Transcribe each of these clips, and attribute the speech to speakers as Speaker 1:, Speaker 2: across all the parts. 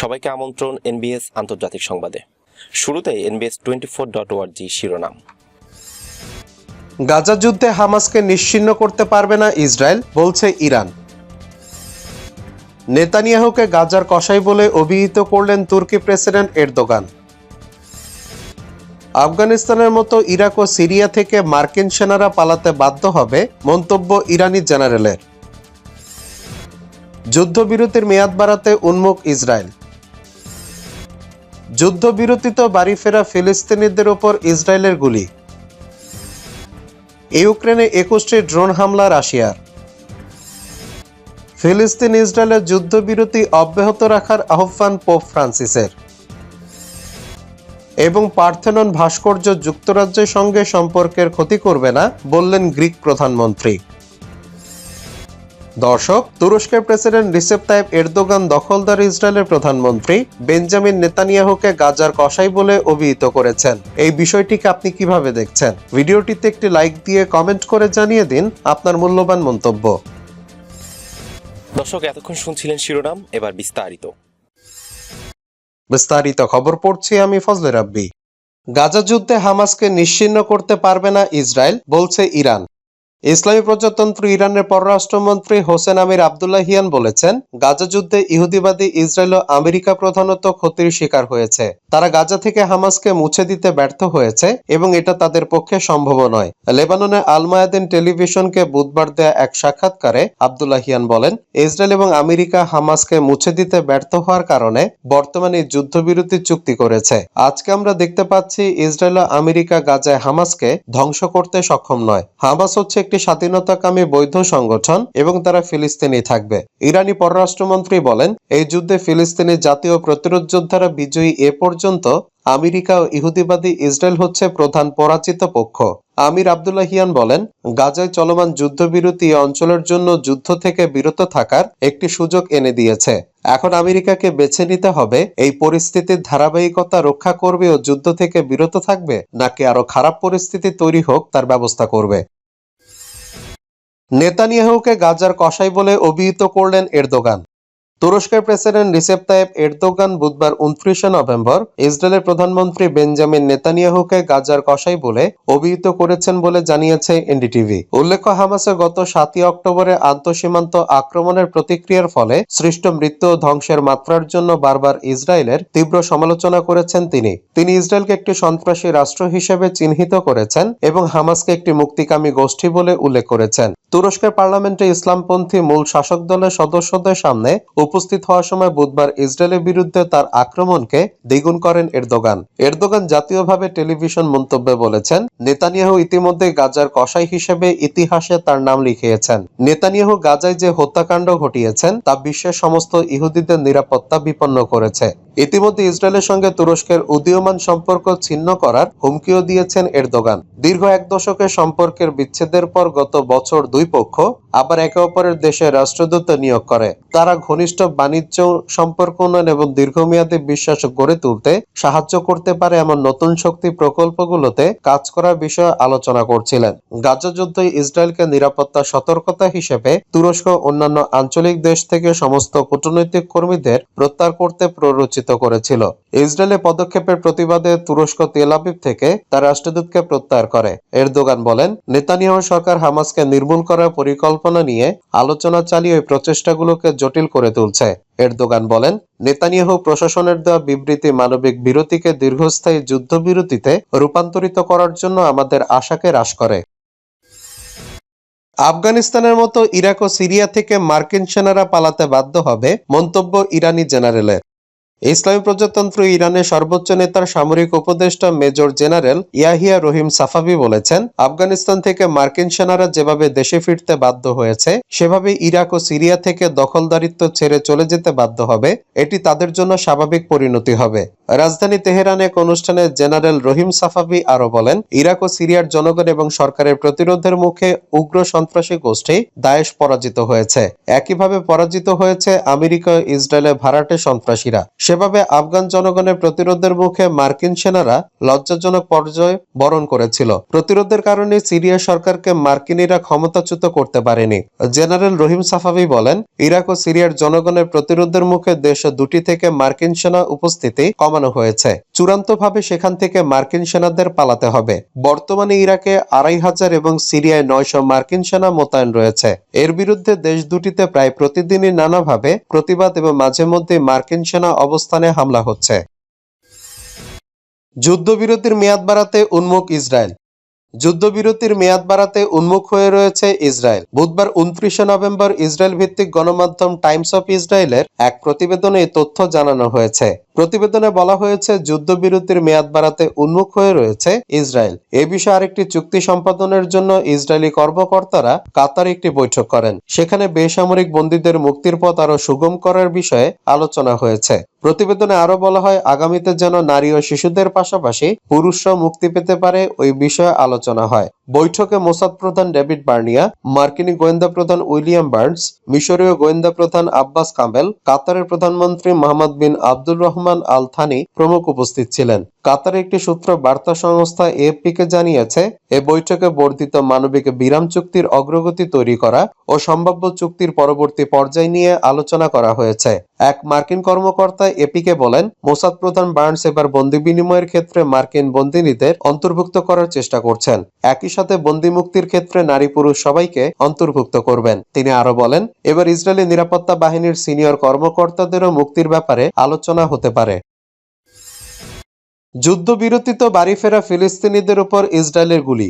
Speaker 1: সবাইকে আমন্ত্রণ এনবিএস আন্তর্জাতিক সংবাদে। শুরুতে এনবিএস টোয়েন্টি ফোর ডট ওয়ার্জি শিরোনাম।
Speaker 2: গাজা যুদ্ধে হামাসকে নিশ্চিন্ন করতে পারবে না ইসরায়েল, বলছে ইরান। নেতানিয়াহুকে গাজার কসাই বলে অভিহিত করলেন তুর্কি প্রেসিডেন্ট এরদোগান। আফগানিস্তানের মতো ইরাক ও সিরিয়া থেকে মার্কিন সেনারা পালাতে বাধ্য হবে মন্তব্য ইরানি জেনারেলের। যুদ্ধবিরতির মেয়াদ বাড়াতে উন্মুখ ইসরায়েল। যুদ্ধবিরতিতে বাড়ি ফেরা ফিলিস্তিনিদের ওপর ইসরায়েলের গুলি। ইউক্রেনে একুশটি ড্রোন হামলা রাশিয়ার ফিলিস্তিন ইসরায়েলের যুদ্ধবিরতি অব্যাহত রাখার আহ্বান পোপ ফ্রান্সিসের। এবং পার্থেনন ভাস্কর্য যুক্তরাজ্যের সঙ্গে সম্পর্কের ক্ষতি করবে না বললেন গ্রিক প্রধানমন্ত্রী। দর্শক তুরস্কের প্রেসিডেন্ট রিসেপ তাইপ এরদোগান দখলদার ইসরায়েলের প্রধানমন্ত্রী বেঞ্জামিন নেতানিয়াহুকে গাজার কসাই বলে অভিহিত করেছেন। এই বিষয়টিকে আপনি কীভাবে দেখছেন? ভিডিওটিতে একটি লাইক দিয়ে কমেন্ট করে জানিয়ে দিন আপনার মূল্যবান মন্তব্য।
Speaker 1: দর্শক এতক্ষণ শুনছিলেন শিরোনাম এবার বিস্তারিত।
Speaker 2: বিস্তারিত খবর পড়ছি আমি ফজলে রাব্বি। গাজা যুদ্ধে হামাসকে নিশ্চিহ্ন করতে পারবে না ইসরায়েল বলছে ইরান। ইসলামী প্রজাতন্ত্র ইরানের পররাষ্ট্রমন্ত্রী হোসেন আমির আবদুল্লাহিয়ান বলেছেন, গাজা যুদ্ধে ইহুদিবাদী ইসরায়েল ও আমেরিকা প্রধানত ক্ষতির শিকার হয়েছে। তারা গাজা থেকে হামাসকে মুছে দিতে ব্যর্থ হয়েছে এবং এটা তাদের পক্ষে সম্ভব নয়। লেবাননে আলমায়াদিন টেলিভিশনকে বুধবার দেয়া এক সাক্ষাৎকারে আবদুল্লাহিয়ান বলেন, ইসরায়েল এবং আমেরিকা হামাসকে মুছে দিতে ব্যর্থ হওয়ার কারণে বর্তমানে যুদ্ধবিরতি চুক্তি করেছে। আজকে আমরা দেখতে পাচ্ছি ইসরায়েল ও আমেরিকা গাজায় হামাসকে ধ্বংস করতে সক্ষম নয়। হামাস হচ্ছে একটি স্বাধীনতাকামী বৈধ সংগঠন এবং তারা ফিলিস্তিনি থাকবে। ইরানি পররাষ্ট্রমন্ত্রী বলেন, এই যুদ্ধে ফিলিস্তিনি জাতীয় প্রতিরোধ যোদ্ধারা বিজয়ী এ পর্যন্ত আমেরিকা ও ইহুদিবাদী ইসরায়েল হচ্ছে প্রধান পরাজিত পক্ষ। আমির আবদুল্লাহিয়ান বলেন, গাজায় চলমান যুদ্ধবিরতি অঞ্চলের জন্য যুদ্ধ থেকে বিরত থাকার একটি সুযোগ এনে দিয়েছে। এখন আমেরিকাকে বেছে নিতে হবে, এই পরিস্থিতির ধারাবাহিকতা রক্ষা করবে ও যুদ্ধ থেকে বিরত থাকবে, নাকি আরও খারাপ পরিস্থিতি তৈরি হোক তার ব্যবস্থা করবে। নেতানিয়াহুকে গাজার কসাই বলে অভিহিত করলেন এরদোগান। তুরস্কের প্রেসিডেন্ট রিসেপ তাইপ এরদোগান বুধবার উনত্রিশে নভেম্বর ইসরায়েলের প্রধানমন্ত্রী বেঞ্জামিন নেতানিয়াহুকে গাজার কসাই বলে অভিহিত করেছেন বলে জানিয়েছে এনডিটিভি। উল্লেখ্য, হামাসে গত সাতই অক্টোবরে আন্তঃসীমান্ত আক্রমণের প্রতিক্রিয়ার ফলে সৃষ্ট মৃত্যু ও ধ্বংসের মাত্রার জন্য বারবার ইসরায়েলের তীব্র সমালোচনা করেছেন তিনি। তিনি ইসরায়েলকে একটি সন্ত্রাসী রাষ্ট্র হিসেবে চিহ্নিত করেছেন এবং হামাসকে একটি মুক্তিকামী গোষ্ঠী বলে উল্লেখ করেছেন। তুরস্কের পার্লামেন্টে ইসলামপন্থী মূল শাসক দলের সদস্যদের সামনে উপস্থিত হওয়ার সময় বুধবার ইসরায়েলের বিরুদ্ধে তার আক্রমণকে দ্বিগুণ করেন এরদোগান। এরদোগান জাতীয়ভাবে টেলিভিশন মন্তব্যে বলেছেন, নেতানিয়াহু ইতিমধ্যে গাজার কসাই হিসেবে ইতিহাসে তার নাম লিখিয়েছেন। নেতানিয়াহু গাজায় যে হত্যাকাণ্ড ঘটিয়েছেন, তা বিশ্বের সমস্ত ইহুদিদের নিরাপত্তা বিপন্ন করেছে। ইতিমধ্যে ইসরায়েলের সঙ্গে তুরস্কের উদীয়মান সম্পর্ক ছিন্ন করার হুমকিও দিয়েছেন এরদোগান। দীর্ঘ এক দশকের সম্পর্কের বিচ্ছেদের পর গত বছর দুই পক্ষ আবার একে অপরের দেশে রাষ্ট্রদূত নিয়োগ করে। তারা ঘনিষ্ঠ বাণিজ্য, সম্পর্ক উন্নয়ন এবং দীর্ঘমেয়াদী বিশ্বাস গড়ে তুলতে সাহায্য করতে পারে এমন নতুন শক্তি প্রকল্পগুলোতে কাজ করার বিষয়ে আলোচনা করছিলেন। গাজা যুদ্ধ ইসরায়েলকে নিরাপত্তা সতর্কতা হিসেবে তুরস্ক অন্যান্য আঞ্চলিক দেশ থেকে সমস্ত কূটনৈতিক কর্মীদের প্রত্যাহার করতে প্ররোচিত করেছিল। ইসরায়েলের পদক্ষেপের প্রতিবাদে তুরস্ক তেল আবিব থেকে তার রাষ্ট্রদূতকে প্রত্যাহার করে। এরদোগান বলেন, নেতানিয়াহু সরকার হামাসকে নির্মূল করার পরিকল্পনা নিয়ে আলোচনা চালিয়ে ওই প্রচেষ্টাগুলোকে জটিল করে তুলছে। এরদোগান বলেন, নেতানিয়াহু প্রশাসনের দেওয়া বিবৃতি মানবিক বিরতিকে দীর্ঘস্থায়ী যুদ্ধবিরতিতে রূপান্তরিত করার জন্য আমাদের আশাকে হ্রাস করে। আফগানিস্তানের মতো ইরাক ও সিরিয়া থেকে মার্কিন সেনারা পালাতে বাধ্য হবে মন্তব্য ইরানি জেনারেলের। ইসলামী প্রজাতন্ত্র ইরানের সর্বোচ্চ নেতার সামরিক উপদেষ্টা major general Yahya Rahim Safavi বলেছেন, আফগানিস্তান থেকে মার্কিন সেনারা যেভাবে দেশে ফিরতে বাধ্য হয়েছে, সেভাবে ইরাক ও সিরিয়া থেকে দখলদারিত্ব ছেড়ে চলে যেতে বাধ্য হবে, এটি তাদের জন্য স্বাভাবিক পরিণতি হবে। রাজধানী তেহরানে এক অনুষ্ঠানে জেনারেল রহিম সাফাবি আরও বলেন, ইরাক ও সিরিয়ার জনগণ এবং সরকারের প্রতিরোধের মুখে উগ্র সন্ত্রাসী গোষ্ঠী দায়েশ পরাজিত হয়েছে। একইভাবে পরাজিত হয়েছে আমেরিকা ইসরায়েলের ভাড়াটে সন্ত্রাসীরা। সে সেভাবে আফগান জনগণের প্রতিরোধের মুখে মার্কিন সেনারা লজ্জাজনক পর্যায়ে বরণ করেছিল। প্রতিরোধের কারণে সিরিয়া সরকারকে মার্কিনীরা ক্ষমতাচ্যুত করতে পারেনি। জেনারেল রহিম সাফাভি বলেন, ইরাক ও সিরিয়ার জনগণের প্রতিরোধের মুখে দেশ দুটি থেকে মার্কিন সেনা উপস্থিতি কমানো হয়েছে। চূড়ান্তভাবে সেখান থেকে মার্কিন সেনাদের পালাতে হবে। বর্তমানে ইরাকে আড়াই হাজার এবং সিরিয়ায় নয়শো মার্কিন সেনা মোতায়েন রয়েছে। এর বিরুদ্ধে দেশ দুটিতে প্রায় প্রতিদিনই নানাভাবে প্রতিবাদ এবং মাঝে মধ্যে মার্কিন সেনা অবস্থানে হামলা হচ্ছে। যুদ্ধবিরতির মেয়াদ বাড়াতে উন্মুখ ইসরায়েল। যুদ্ধবিরতির মেয়াদ বাড়াতে উন্মুখ হয়ে রয়েছে ইসরায়েল। বুধবার উনত্রিশে নভেম্বর ইসরায়েল ভিত্তিক গণমাধ্যম টাইমস অফ ইসরায়েলের এক প্রতিবেদনে তথ্য জানানো হয়েছে। প্রতিবেদনে বলা হয়েছে, যুদ্ধবিরতির মেয়াদ বাড়াতে উন্মুখ হয়ে রয়েছে ইসরায়েল। এ বিষয়ে আরেকটি চুক্তি সম্পাদনের জন্য ইসরায়েলি কর্মকর্তারা কাতার একটি বৈঠক করেন। সেখানে বেসামরিক বন্দীদের মুক্তির পথ আরও সুগম করার বিষয়ে আলোচনা হয়েছে। প্রতিবেদনে আরও বলা হয়, আগামীতে যেন নারী ও শিশুদের পাশাপাশি পুরুষরাও মুক্তি পেতে পারে, ওই বিষয়ে আলোচনা হয়। বৈঠকে মোসাদ প্রধান ডেভিড বার্নিয়া, মার্কিনী গোয়েন্দা প্রধান উইলিয়াম বার্নস, মিশরীয় গোয়েন্দা প্রধান আব্বাস কামেল কাতারের প্রধানমন্ত্রী Mohammed bin Abdulrahman Al Thani প্রমুখ উপস্থিত ছিলেন। কাতারের একটি সূত্র বার্তা সংস্থা এএফপিকে জানিয়েছে, এ বৈঠকে বর্ধিত মানবিক বিরাম চুক্তির অগ্রগতি তৈরি করা ও সম্ভাব্য চুক্তির পরবর্তী পর্যায় নিয়ে আলোচনা করা হয়েছে। এক মার্কিন কর্মকর্তা এপিকে বলেন, মোসাদ প্রধান বার্নস এবার বন্দি বিনিময়ের ক্ষেত্রে মার্কিন বন্দিনীদের অন্তর্ভুক্ত করার চেষ্টা করছেন। একই সাথে বন্দি মুক্তির ক্ষেত্রে নারী পুরুষ সবাইকে অন্তর্ভুক্ত করবেন। তিনি আরও বলেন, এবার ইসরায়েলি নিরাপত্তা বাহিনীর সিনিয়র কর্মকর্তাদেরও মুক্তির ব্যাপারে আলোচনা হতে পারে। যুদ্ধবিরতি তো বাড়ি ফেরা ফিলিস্তিনিদের উপর ইসরায়েলের গুলি।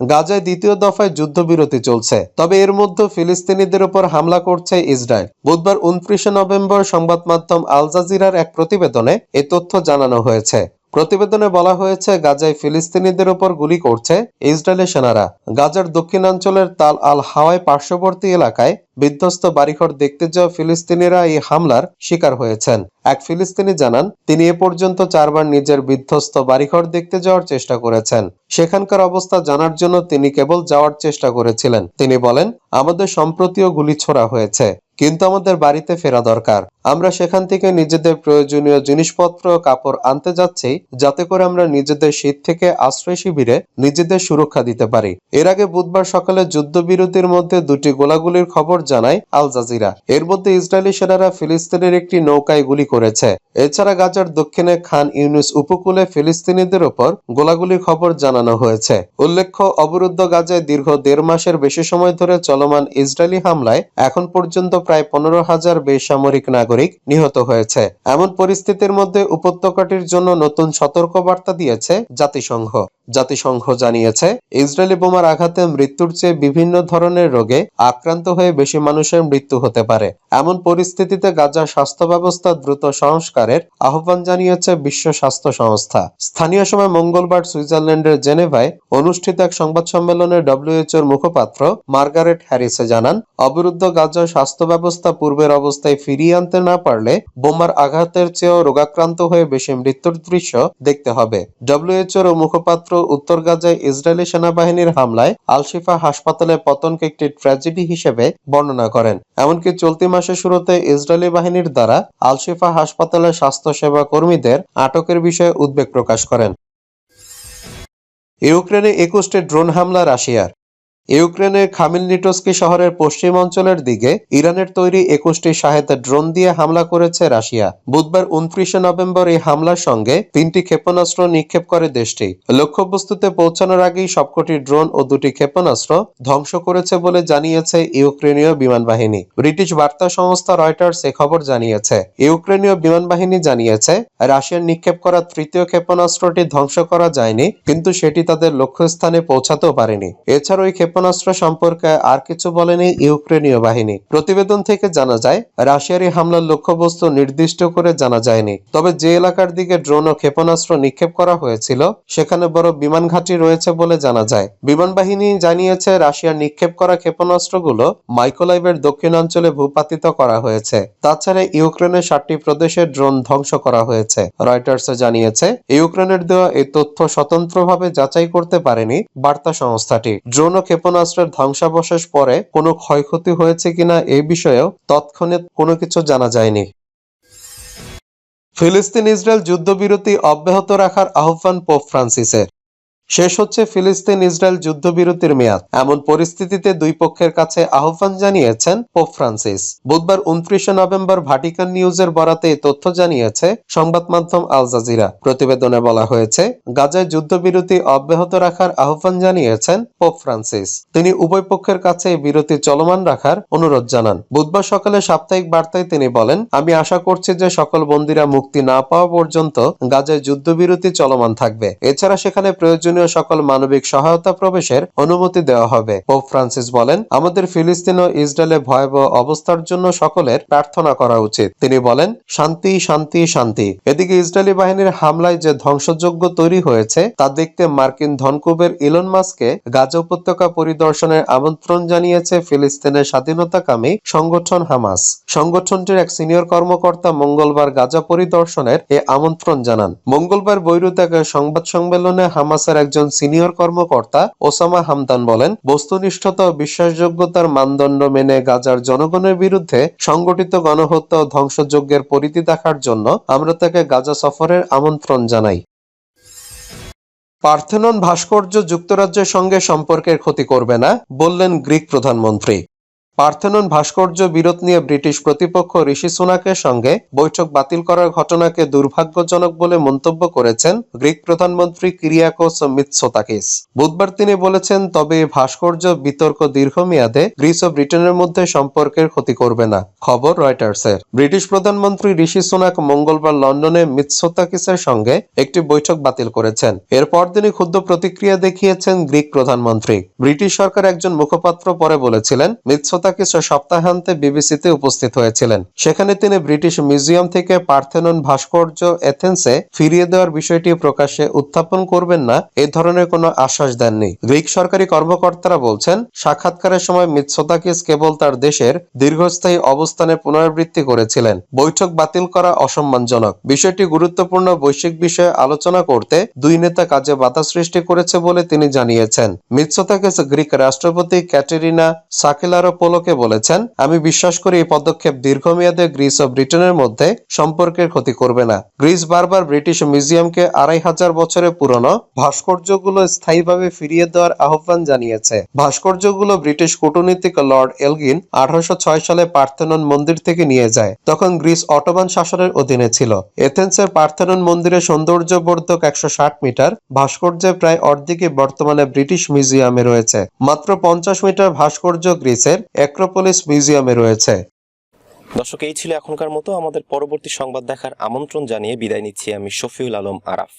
Speaker 2: গাজায় দ্বিতীয় দফায় যুদ্ধবিরতি চলছে, তবে এর মধ্যে ফিলিস্তিনিদের উপর হামলা করছে ইসরায়েল। বুধবার উনত্রিশে নভেম্বর সংবাদ মাধ্যম আল জাজিরার এক প্রতিবেদনে এ তথ্য জানানো হয়েছে। প্রতিবেদনে বলা হয়েছে, গাজায় ফিলিস্তিনিদের উপর গুলি করছে ইসরায়েলের সেনারা। গাজার দক্ষিণাঞ্চলের তাল আল হাওয়াই পার্শ্ববর্তী এলাকায় বিধ্বস্ত বাড়িঘর দেখতে যাওয়া ফিলিস্তিনিরা এই হামলার শিকার হয়েছেন। এক ফিলিস্তিনি জানান, তিনি এ পর্যন্ত চারবার নিজের বিধ্বস্ত বাড়িঘর দেখতে যাওয়ার চেষ্টা করেছেন। সেখানকার অবস্থা জানার জন্য তিনি কেবল যাওয়ার চেষ্টা করেছিলেন। তিনি বলেন, আমাদের সম্প্রতিও গুলি ছোড়া হয়েছে। কিন্তু আমাদের বাড়িতে ফেরা দরকার। আমরা সেখান থেকে নিজেদের প্রয়োজনীয় জিনিসপত্র, কাপড় আনতে যাচ্ছি, যাতে করে আমরা নিজেদের শীত থেকে আশ্রয় শিবিরে নিজেদের সুরক্ষা দিতে পারি। এর আগে বুধবার সকালে যুদ্ধবিরতির মধ্যে দুটি গোলাগুলির খবর জানায় আল জাজিরা। এর মধ্যে ইসরায়েলি সেনারা ফিলিস্তিনের একটি নৌকায় গুলি করেছে। এছাড়া গাজার দক্ষিণে খান ইউনুস উপকূলে ফিলিস্তিনিদের ওপর গোলাগুলির খবর জানানো হয়েছে। উল্লেখ্য, অবরুদ্ধ গাজায় দীর্ঘ দেড় মাসের বেশি সময় ধরে চলমান ইসরায়েলি হামলায় এখন পর্যন্ত প্রায় পনেরো হাজার বেসামরিক নাগরিক নিহত হয়েছে। এমন পরিস্থিতির মধ্যে উপত্যকাটির জন্য নতুন সতর্কবার্তা দিয়েছে জাতিসংঘ। জাতিসংঘ জানিয়েছে, ইসরায়েলি বোমার আঘাতে মৃত্যুর চেয়ে বিভিন্ন ধরনের রোগে আক্রান্ত হয়ে বেশি মানুষের মৃত্যু হতে পারে। এমন পরিস্থিতিতে গাজা স্বাস্থ্য ব্যবস্থা দ্রুত সংস্কারের আহ্বান জানিয়েছে বিশ্ব স্বাস্থ্য সংস্থা। স্থানীয় সময় মঙ্গলবার সুইজারল্যান্ডের জেনেভায় অনুষ্ঠিত এক সংবাদ সম্মেলনে ডব্লিউএইচওর মুখপাত্র মার্গারেট হ্যারিসে জানান, অবরুদ্ধ গাজার স্বাস্থ্য ব্যবস্থা পূর্বের অবস্থায় ফিরিয়ে আনতে না পারলে বোমার আঘাতের চেয়েও রোগাক্রান্ত হয়ে বেশি মৃত্যুর দৃশ্য দেখতে হবে। ডব্লিউএইচওর মুখপাত্র উত্তর গাজায় ইসরায়েলি সেনাবাহিনীর হামলায় আলশিফা হাসপাতালে পতনকে একটি ট্র্যাজেডি হিসেবে বর্ণনা করেন। এমনকি চলতি মাসের শুরুতে ইসরায়েলি বাহিনীর দ্বারা আলশিফা হাসপাতালের স্বাস্থ্যসেবা কর্মীদের আটকের বিষয়ে উদ্বেগ প্রকাশ করেন। ইউক্রেনে একুশটি ড্রোন হামলা রাশিয়ার। ইউক্রেনের খামিলনিটোস্কি শহরের পশ্চিম অঞ্চলের দিকে ইরানের তৈরি একুশটি সহায়তা ড্রোন দিয়ে হামলা করেছে রাশিয়া। বুধবার উনত্রিশে নভেম্বর এই হামলার সঙ্গে তিনটি ক্ষেপণাস্ত্র নিক্ষেপ করে দেশটি। লক্ষ্যবস্তুতে পৌঁছানোর আগেই সবকটি ড্রোন ও দুটি ক্ষেপণাস্ত্র ধ্বংস করেছে বলে জানিয়েছে ইউক্রেনীয় বিমান বাহিনী ব্রিটিশ বার্তা সংস্থা রয়টার্স এ খবর জানিয়েছে। ইউক্রেনীয় বিমান বাহিনী জানিয়েছে, রাশিয়ার নিক্ষেপ করা তৃতীয় ক্ষেপণাস্ত্রটি ধ্বংস করা যায়নি, কিন্তু সেটি তাদের লক্ষ্যস্থানে পৌঁছাতেও পারেনি। এছাড়াও ওই ক্ষেপণাস্ত্র সম্পর্কে আর কিছু বলেনি ইউক্রেনীয় বাহিনী। প্রতিবেদন থেকে জানা যায় রাশিয়ার এই হামলার লক্ষ্যবস্তু নির্দিষ্ট করে জানা যায়নি। তবে যে এলাকার দিকে ড্রোন ও ক্ষেপণাস্ত্র নিক্ষেপ করা হয়েছিল, সেখানে বড় বিমান ঘাঁটি রয়েছে বলে জানা যায়। বিমান বাহিনী জানিয়েছে, রাশিয়ার নিক্ষেপ করা ক্ষেপণাস্ত্রগুলো মাইকোলাইভের দক্ষিণাঞ্চলে ভূপাতিত করা হয়েছে। তাছাড়া ইউক্রেনের সাতটি প্রদেশে ড্রোন ধ্বংস করা হয়েছে। রয়টার্স জানিয়েছে, ইউক্রেনের দেওয়া এই তথ্য স্বতন্ত্রভাবে যাচাই করতে পারেনি বার্তা সংস্থাটি। ড্রোন ও ক্ষেপণাস্ত্রের ধ্বংসাবশেষ পরে কোনো ক্ষয়ক্ষতি হয়েছে কিনা এ বিষয়েও তৎক্ষণাৎ কোনো কিছু জানা যায়নি। ফিলিস্তিন ইসরায়েল যুদ্ধবিরতি অব্যাহত রাখার আহ্বান পোপ ফ্রান্সিসের। শেষ হচ্ছে ফিলিস্তিন ইসরায়েল যুদ্ধবিরতির মেয়াদ। এমন পরিস্থিতিতে দুই পক্ষের কাছে আহ্বান জানিয়েছেন পোপ ফ্রান্সিস। বুধবার উনত্রিশে নভেম্বর ভাটিকান নিউজের বরাতে এই তথ্য জানিয়েছে সংবাদ মাধ্যম আল জাজিরা। প্রতিবেদনে বলা হয়েছে, গাজায় যুদ্ধবিরতি অব্যাহত রাখার আহ্বান জানিয়েছেন পোপ ফ্রান্সিস। তিনি উভয় পক্ষের কাছে এই বিরতি চলমান রাখার অনুরোধ জানান। বুধবার সকালে সাপ্তাহিক বার্তায় তিনি বলেন, আমি আশা করছি যে সকল বন্দীরা মুক্তি না পাওয়া পর্যন্ত গাজায় যুদ্ধবিরতি চলমান থাকবে। এছাড়া সেখানে প্রয়োজনীয় সকল মানবিক সহায়তা প্রবেশের অনুমতি দেওয়া হবে। পোপ ফ্রান্সিস বলেন, আমাদের ফিলিস্তিন ও ইসরায়েলে ভয়াবহ অবস্থার জন্য সকলের প্রার্থনা করা উচিত। তিনি বলেন, শান্তি শান্তি শান্তি। এদিকে ইসরায়েলি বাহিনীর হামলায় যে ধ্বংসযজ্ঞ তৈরি হয়েছে, তা দেখতে মার্কিন ধনকুবের ইলন মাস্ককে গাজা উপত্যকা পরিদর্শনের আমন্ত্রণ জানিয়েছে ফিলিস্তিনের স্বাধীনতাকামী সংগঠন হামাস। সংগঠনটির এক সিনিয়র কর্মকর্তা মঙ্গলবার গাজা পরিদর্শনের এ আমন্ত্রণ জানান। মঙ্গলবার বৈরুতে এক সংবাদ সম্মেলনে হামাসের একজন সিনিয়র কর্মকর্তা ওসামা হামদান বলেন, বস্তুনিষ্ঠতা ও বিশ্বাসযোগ্যতার মানদণ্ড মেনে গাজার জনগণের বিরুদ্ধে সংগঠিত গণহত্যা ও ধ্বংসযজ্ঞের পরিধি দেখার জন্য আমরা তাকে গাজা সফরের আমন্ত্রণ জানাই। পার্থেনন ভাস্কর্য যুক্তরাজ্যের সঙ্গে সম্পর্কের ক্ষতি করবে না, বললেন গ্রিক প্রধানমন্ত্রী। পার্থেনন ভাস্কর্য বিরোধ নিয়ে ব্রিটিশ প্রতিপক্ষ ঋষি সুনাকের সঙ্গে বৈঠক বাতিল করার ঘটনাকে দুর্ভাগ্যজনক বলে মন্তব্য করেছেন গ্রিক প্রধানমন্ত্রী কিরিয়াকোস মিৎসোতাকিস। বুধবার তিনি বলেছেন, তবে এই ভাস্কর্য বিতর্ক দীর্ঘমেয়াদে গ্রিস ও ব্রিটেনের মধ্যে সম্পর্কের ক্ষতি করবে না। খবর রয়টার্সের। ব্রিটিশ প্রধানমন্ত্রী ঋষি সুনাক মঙ্গলবার লন্ডনে মিৎসোতাকিসের সঙ্গে একটি বৈঠক বাতিল করেছেন। এরপর তিনি ক্ষুদ্র প্রতিক্রিয়া দেখিয়েছেন গ্রিক প্রধানমন্ত্রী। ব্রিটিশ সরকার একজন মুখপাত্র পরে বলেছিলেন মিৎসোতাকিস সপ্তাহান্তে বিবিসিতে উপস্থিত হয়েছিলেন। সেখানে তিনি ব্রিটিশ মিউজিয়াম থেকে পার্থেনন ভাস্কর্য এথেন্সে ফিরিয়ে দেওয়ার বিষয়টি প্রকাশ্যে উত্থাপন করবেন না, এ ধরনের কোনো আশ্বাস দেননি। গ্রিক সরকারি কর্মকর্তারা বলছেন, সাক্ষাৎকারের সময় মিৎসোতাকিস কেবল তার দেশের দীর্ঘস্থায়ী অবস্থানের পুনরাবৃত্তি করেছিলেন। বৈঠক বাতিল করা অসম্মানজনক। বিষয়টি গুরুত্বপূর্ণ বৈশ্বিক বিষয়ে আলোচনা করতে দুই নেতা কাজে বাধা সৃষ্টি করেছে বলে তিনি জানিয়েছেন। মিৎসোতাকিস গ্রিক রাষ্ট্রপতি ক্যাটেরিনা সাকেলারোপোলোকে বলেছেন, আমি বিশ্বাস করি এই পদক্ষেপ দীর্ঘমেয়াদে গ্রিস ও ব্রিটেনের মধ্যে সম্পর্কের ক্ষতি করবে না। গ্রিস বারবার ব্রিটিশ মিউজিয়ামকে আড়াই হাজার বছরের পুরনো ভাস্কর্যগুলো স্থায়ীভাবে ফিরিয়ে দেওয়ার আহ্বান জানিয়েছে। ভাস্কর্যগুলো ব্রিটিশ কূটনীতিক লর্ড এলগিন আঠারোশো ছয় সালে পার্থেনন মন্দির থেকে নিয়ে যায়, তখন গ্রিস অটোমান শাসনের অধীনে ছিল। এথেন্সের পার্থেনন মন্দিরের সৌন্দর্যবর্ধক একশো ষাট মিটার, ভাস্কর্যের প্রায় অর্ধেকই বর্তমানে ব্রিটিশ মিউজিয়ামে রয়েছে। মাত্র পঞ্চাশ মিটার ভাস্কর্য গ্রিসের অ্যাক্রোপোলিস মিউজিয়ামে রয়েছে।
Speaker 1: দর্শক, এই ছিল এখনকার মতো। আমাদের পরবর্তী সংবাদ দেখার আমন্ত্রণ জানিয়ে বিদায় নিচ্ছি আমি শফিউল আলম আরাফ।